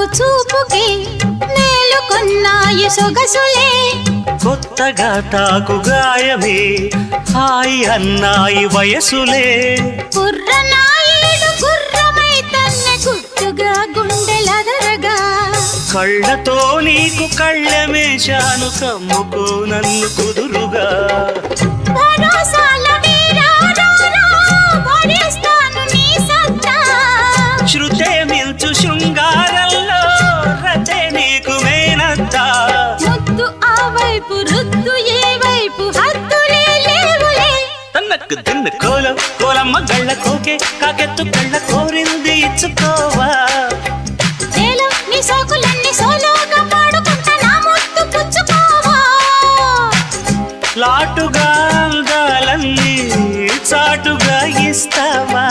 తాకు చూపుకే నేలుకొన్నాయి సొగసులే. కొత్తగా తాకు గాయమే హాయి అన్నాయి వయసులే. కుర్రనాయుడు గుర్రమై తన్నే గుట్టుగా గుండెలదరగా. కళ్ళతో నీకు కళ్ళమేశాను కమ్ముకో నన్ను కుదురుగా. శృతే మిల్చు శృంగారంలో వైపు రుద్దు ఏ వైపు హద్దులే లేవులే. తన్నక్కు తిన్ను కోలం కోలమ్మ గళ్ళ కోకే కాకెత్తు కళ్ళ కోరింది ఇచ్చుకోవా. లాటుగా అందాలన్నీ చాటుగా ఇస్తావా.